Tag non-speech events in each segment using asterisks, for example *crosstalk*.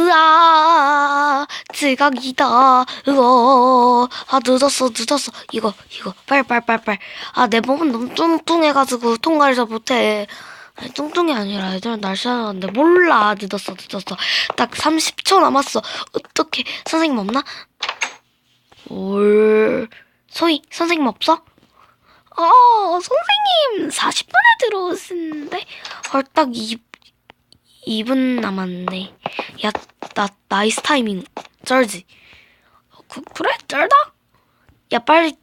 으아 지각이다. 으어. 아 늦었어 늦었어. 이거 이거 빨리 빨리 아내 몸은 너무 뚱뚱해가지고 통과를 잘 못해. 아니, 뚱뚱이 아니라 애들은 날씬한데 몰라. 늦었어 늦었어. 딱 30초 남았어. 어떻게 선생님 없나? 올 소희 선생님 없어? 어 선생님 40분에 들어오시는데 헐딱 2, 2분 남았네 야 나 나이스 타이밍. 쩔지. 그, 그래? 쩔다? 야 빨리.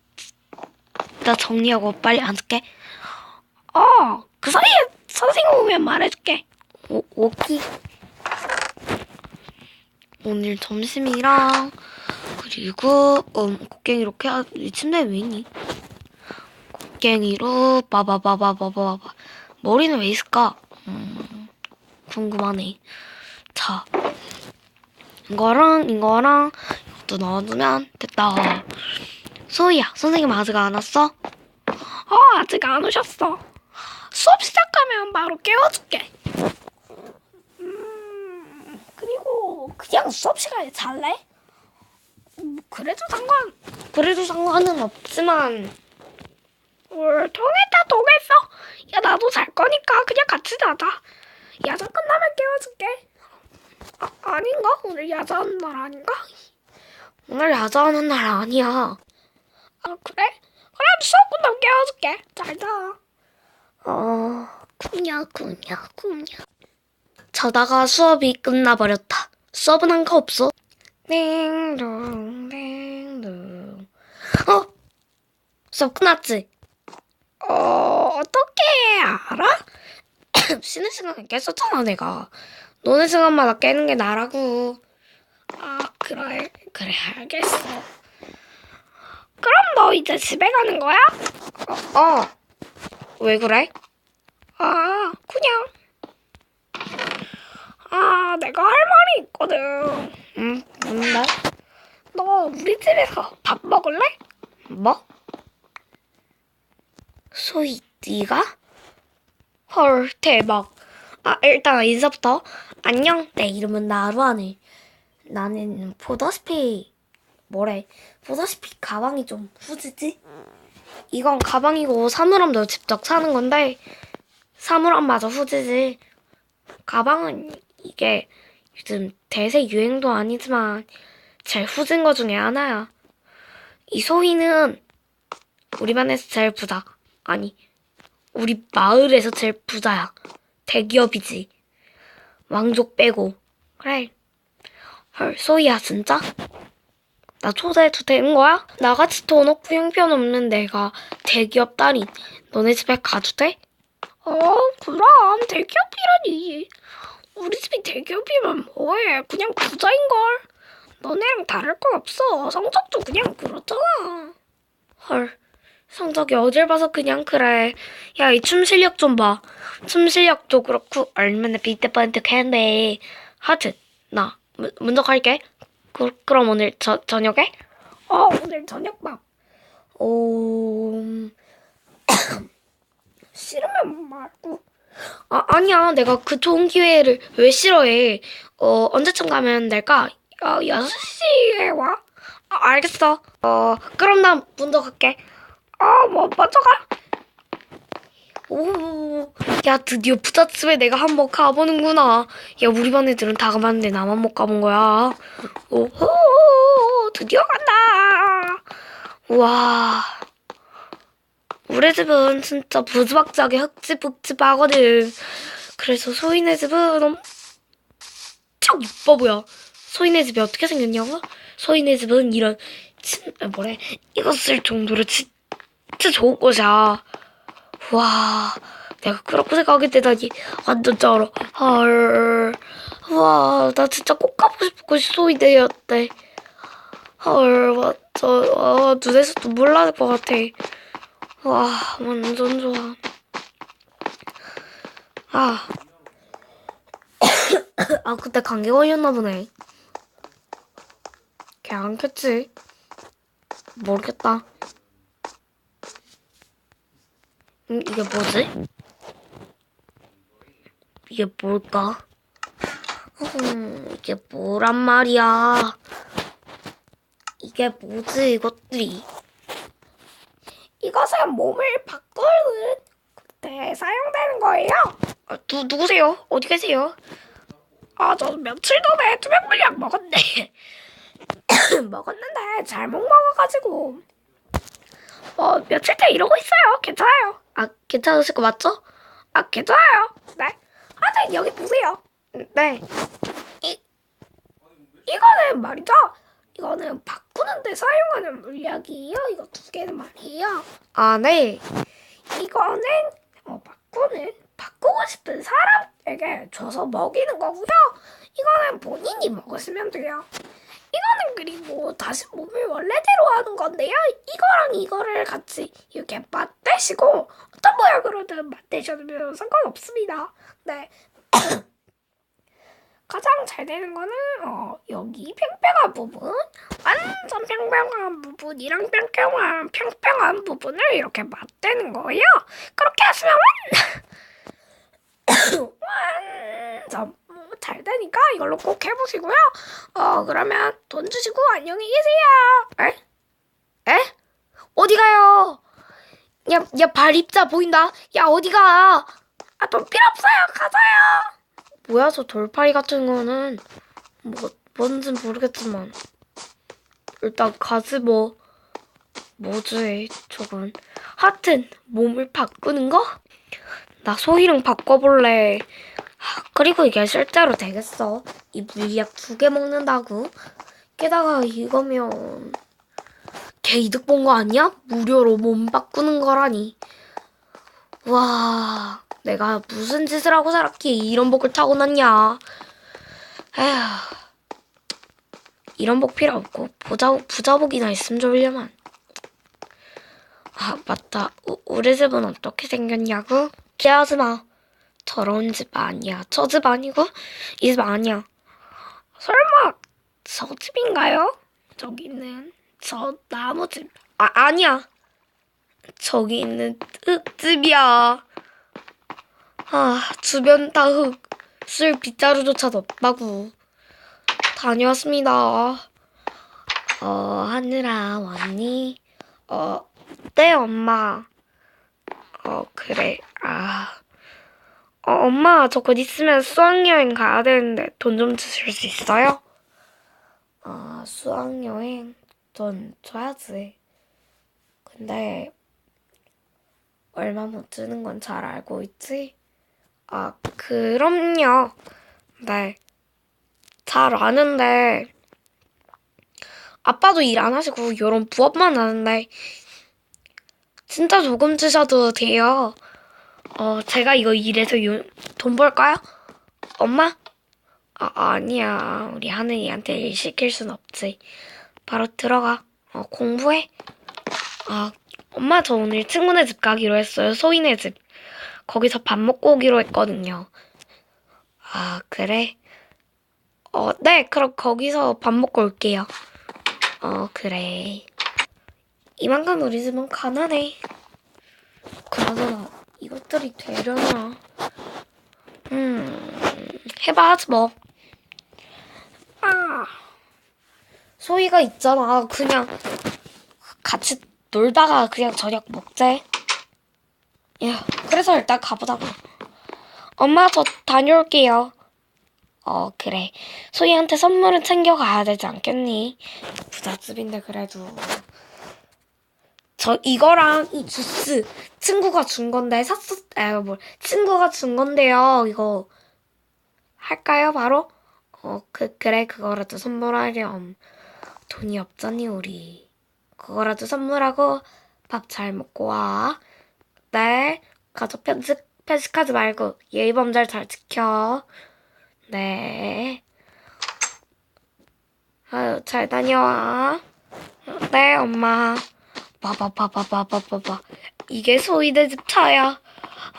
나 정리하고 빨리 앉을게. 어 그 사이에 선생님 오면 말해줄게. 오, 오키 오늘 점심이랑 그리고 음 곡괭이 이렇게 하- 이 침대에 왜 있니? 곡괭이로 바바바바바바바. 머리는 왜 있을까? 음 궁금하네. 자 이거랑 이거랑 이것도 넣어두면 됐다. 소희야 선생님 아직 안 왔어? 어 아직 안 오셨어. 수업 시작하면 바로 깨워줄게. 음 그리고 그냥 수업 시간에 잘래? 음, 그래도 상관 그래도 상관은 없지만. 뭘 통했다 통했어. 야 나도 잘 거니까 그냥 같이 자자. 야자 끝나면 깨워줄게 아, 아닌가? 오늘 야자하는 날 아닌가? 오늘 야자하는 날 아니야. 아, 그래? 그럼 수업 끝나면 깨워줄게. 잘 자. 어, 쿵냐, 쿵냐, 쿵냐. 자다가 수업이 끝나버렸다. 수업은 한 거 없어? 띵동, 띵동. 어? 수업 끝났지? 어, 어떻게 알아? *coughs* 쉬는 시간에 깼었잖아, 내가. 노는 시간마다 깨는 게 나라고. 아, 그래. 그래, 알겠어. 그럼 너 이제 집에 가는 거야? 어, 어. 왜 그래? 아, 그냥. 아, 내가 할 말이 있거든. 응, 뭔데? 너 우리 집에서 밥 먹을래? 뭐? 소희, 네가? 헐, 대박. 아, 일단 인사부터. 안녕, 내 이름은 나루아네. 나는 보다시피, 뭐래, 보다시피 가방이 좀 후지지? 이건 가방이고 사물함도 직접 사는 건데, 사물함마저 후지지. 가방은 이게 요즘 대세 유행도 아니지만, 제일 후진 거 중에 하나야. 이 소희는 우리 반에서 제일 부자. 아니, 우리 마을에서 제일 부자야. 대기업이지. 왕족 빼고. 그래. 헐, 소희야, 진짜? 나 초대해도 되는 거야? 나같이 돈 없고 형편없는 내가 대기업 딸이 너네 집에 가도 돼? 어, 그럼. 대기업이라니. 우리 집이 대기업이면 뭐해. 그냥 부자인걸. 너네랑 다를 거 없어. 성적도 그냥 그렇잖아. 헐. 성적이 어딜 봐서 그냥 그래. 야, 이 춤 실력 좀 봐. 춤 실력도 그렇고 얼마나 비트번뜩한데. 하여튼 나 문- 먼저 갈게. 그, 그럼 오늘 저, 저녁에? 어, 오늘 저녁밥. 오... 음, *coughs* 싫으면 말고. 아, 아니야. 내가 그 좋은 기회를 왜 싫어해. 어, 언제쯤 가면 될까? 어, 6시에 와? 아, 알겠어. 어, 그럼 나 먼저 갈게. 아, 뭐 먼저 가. 오, 야 드디어 부잣집에 내가 한번 가보는구나. 야 우리 반 애들은 다 가봤는데 나만 못 가본 거야. 오호, 드디어 간다. 와, 우리 집은 진짜 부지박지하게 흑집흑집하거든. 그래서 소희네 집은 엄청 이뻐 보여. 소희네 집이 어떻게 생겼냐고? 소희네 집은 이런 진 아, 뭐래 쓸 정도로 진짜 좋은 곳이야. 와, 내가 그렇게 생각하게 되다니 완전 쩔어. 헐, 와, 나 진짜 꼭 가보고 싶은 곳이 소이데였대. 헐, 완전 아, 눈에서 눈물 나는 것 같아. 와, 완전 좋아. 아, *coughs* 아 그때 감기 걸렸나 보네. 걔 안 켰지? 모르겠다. 음, 이게 뭐지? 이게 뭘까? 음, 이게 뭐란 말이야. 이게 뭐지, 이것들이. 이것은 몸을 바꾸는 때 사용되는 거예요. 아, 누, 누구세요? 어디 계세요? 아, 저 며칠 전에 투명물약 먹었네. *coughs* 먹었는데 잘못 먹어가지고. 뭐, 며칠 째 이러고 있어요. 괜찮아요. 아, 괜찮으실 거 맞죠? 아, 괜찮아요. 네. 하여튼 여기 보세요. 네. 이, 이거는 말이죠. 이거는 바꾸는데 사용하는 물약이에요. 이거 두 개는 말이에요. 아, 네. 이거는 어, 바꾸는 바꾸고 싶은 사람에게 줘서 먹이는 거고요. 이거는 본인이 먹으시면 돼요. 이거는 그리고 다시 몸을 원래대로 하는 건데요. 이거랑 이거를 같이 이렇게 맞대시고 어떤 모양으로든 맞대셔도 상관없습니다. 네. *coughs* 가장 잘 되는 거는 어, 여기 팽팽한 부분, 완전 팽팽한 부분이랑 팽팽한 팽팽한 부분을 이렇게 맞대는 거예요. 그렇게 하시면 완- 완전 잘 되니까 이걸로 꼭 해보시고요. 어 그러면 돈 주시고 안녕히 계세요. 에? 에? 어디 가요? 야, 야, 발 입자 보인다. 야, 어디 가? 아, 돈 필요 없어요. 가자요. 뭐야, 저 돌팔이 같은 거는. 뭐, 뭔진 모르겠지만. 일단 가지 뭐. 뭐지, 저건. 하여튼, 몸을 바꾸는 거? 나 소희랑 바꿔볼래. 하, 그리고 이게 실제로 되겠어. 이 물약 두 개 먹는다고? 게다가 이거면. 걔 이득 본 거 아니야? 무료로 몸 바꾸는 거라니. 와, 내가 무슨 짓을 하고 살았기에 이런 복을 타고났냐. 에휴. 이런 복 필요 없고 부자, 부자복이나 있으면 좋으려만. 아, 맞다. 우, 우리 집은 어떻게 생겼냐고? 기대하지 마. 더러운 집 아니야. 저 집 아니고 이 집 아니야. 설마 저 집인가요? 저기 있는 저 나무집. 아, 아니야. 저기 있는 흙집이야. 아, 주변 다 흙. 쓸 빗자루조차도 없다고. 다녀왔습니다. 어, 하늘아, 왔니? 어, 네, 엄마. 어, 그래. 아. 어, 엄마, 저 곧 있으면 수학여행 가야 되는데 돈 좀 주실 수 있어요? 아, 수학여행? 돈 줘야지. 근데, 얼마 못 주는 건 잘 알고 있지? 아, 그럼요. 네. 잘 아는데, 아빠도 일 안 하시고, 요런 부업만 하는데, 진짜 조금 주셔도 돼요. 어, 제가 이거 일해서 요, 돈 벌까요? 엄마? 아, 아니야. 우리 하늘이한테 일 시킬 순 없지. 바로 들어가. 어, 공부해. 아, 엄마 저 오늘 친구네 집 가기로 했어요. 소희네 집. 거기서 밥 먹고 오기로 했거든요. 아, 그래? 어, 네. 그럼 거기서 밥 먹고 올게요. 어, 그래. 이만큼 우리 집은 가난해. 그나저나 이것들이 되려나? 음, 해봐야지 뭐. 아, 소희가 있잖아. 그냥 같이 놀다가 그냥 저녁 먹재. 야, 그래서 일단 가보자고. 엄마, 저 다녀올게요. 어, 그래. 소희한테 선물은 챙겨가야 되지 않겠니? 부잣집인데 그래도. 저 이거랑 이 주스 친구가 준 건데 샀었 아뭐 친구가 준 건데요. 이거 할까요? 바로? 어 그 그래 그거라도 선물하렴. 돈이 없잖니 우리. 그거라도 선물하고 밥 잘 먹고 와 네 가족 편식 편식하지 말고 예의 범절 잘 지켜. 네. 아유 잘 다녀와. 네 엄마 봐봐봐봐봐봐봐. 이게 소희네 집 차야.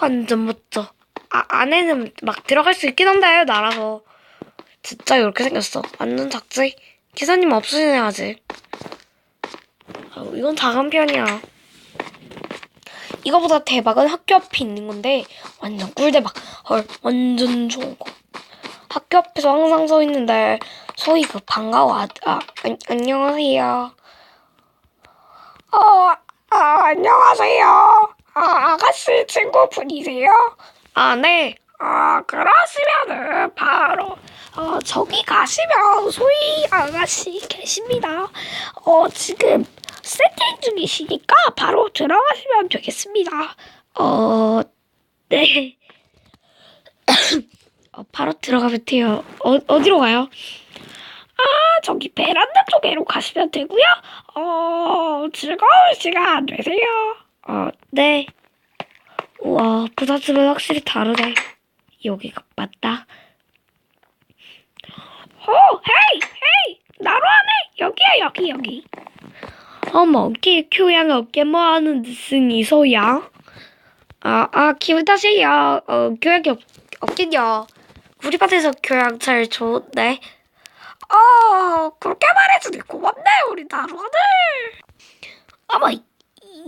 완전 멋져. 아 안에는 막 들어갈 수 있긴 한데 나라서. 진짜 이렇게 생겼어. 완전 작지? 기사님 없으시네 아직. 아유, 이건 작은 편이야. 이거보다 대박은 학교 앞에 있는 건데 완전 꿀대박. 헐 완전 좋은 거. 학, 학교 앞에서 항상 서 있는데 소희가 반가워. 아, 아 안, 안녕하세요. 어, 아, 안녕하세요. 아, 아가씨 친구분이세요? 아, 네. 아, 그러시면은 바로 어, 저기 가시면 소희 아가씨 계십니다. 어, 지금 세팅 중이시니까 바로 들어가시면 되겠습니다. 어, 네. *coughs* 어, 바로 들어가면 돼요. 어, 어디로 가요? 아, 저기 베란다 쪽으로 가시면 되고요. 어, 즐거운 시간 되세요. 어, 네. 우와, 부잣집은 확실히 다르네. 여기가 맞다. 오, 헤이, 헤이, 나로 하네. 여기야, 여기, 여기. 어머, 어깨 교양 어깨 뭐 하는 듯은 이소야? 아, 아, 기분 탓이야. 어, 교양이 없, 없긴요. 우리 반에서 교양 잘 좋은데. 어, 그렇게 말해주니 고맙네, 우리 나루아들. 어머,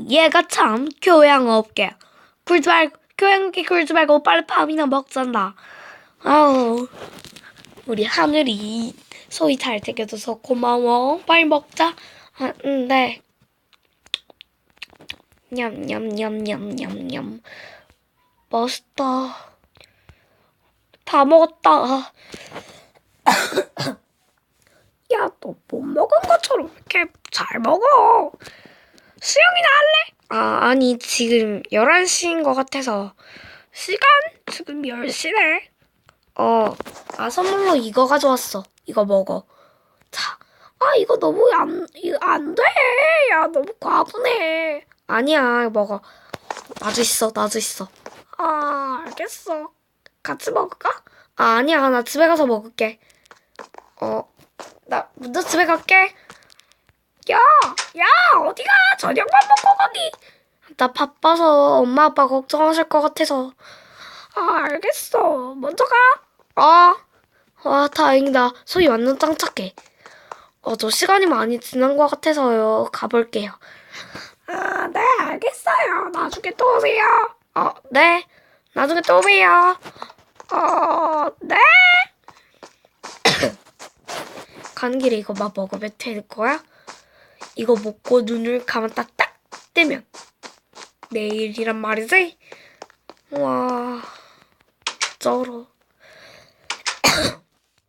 얘가 참 교양 없게. 굴지 말고, 교양 없게 굴지 말고 빨리 밥이나 먹잖아. 아우, 우리 하늘이 소희 잘 되겨줘서 고마워. 빨리 먹자. 아, 음, 네. 냠냠냠냠냠냠. 맛있다. 다 먹었다. 야, 너 못 먹은 것처럼 왜 이렇게 잘 먹어? 수영이나 할래? 아, 아니, 지금 11시인 것 같아서. 시간? 지금 10시네. 어, 아, 선물로 이거 가져왔어. 이거 먹어. 자, 아, 이거 너무 안, 이거 안 돼. 야, 너무 과분해. 아니야, 먹어. 나도 있어, 나도 있어. 아, 알겠어. 같이 먹을까? 아, 아니야. 나 집에 가서 먹을게. 어, 나 먼저 집에 갈게. 야, 야, 어디가? 저녁만 먹고 가기. 나 바빠서 엄마 아빠 걱정하실 것 같아서. 아, 알겠어. 먼저 가. 아, 와, 다행이다. 소희 완전 짱 착해. 어, 저 시간이 많이 지난 것 같아서요. 가볼게요. 아, 네, 알겠어요. 나중에 또 오세요. 어, 네. 나중에 또 오세요. 어, 네. 가는 길에 이거 막 먹으면 되는 거야? 이거 먹고 눈을 감았다 딱 뜨면 내일이란 말이지? 와, 쩔어. *coughs*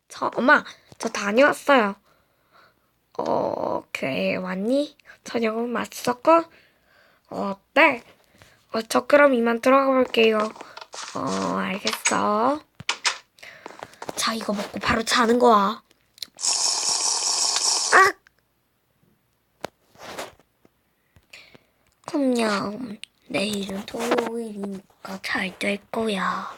저, 엄마, 저 다녀왔어요. 어, 그래, 왔니? 저녁은 맛있었고? 어, 네. 어, 저 그럼 이만 들어가 볼게요. 어, 알겠어. 자, 이거 먹고 바로 자는 거야. 아! 그냥 내일은 토요일이니까 잘 될 거야.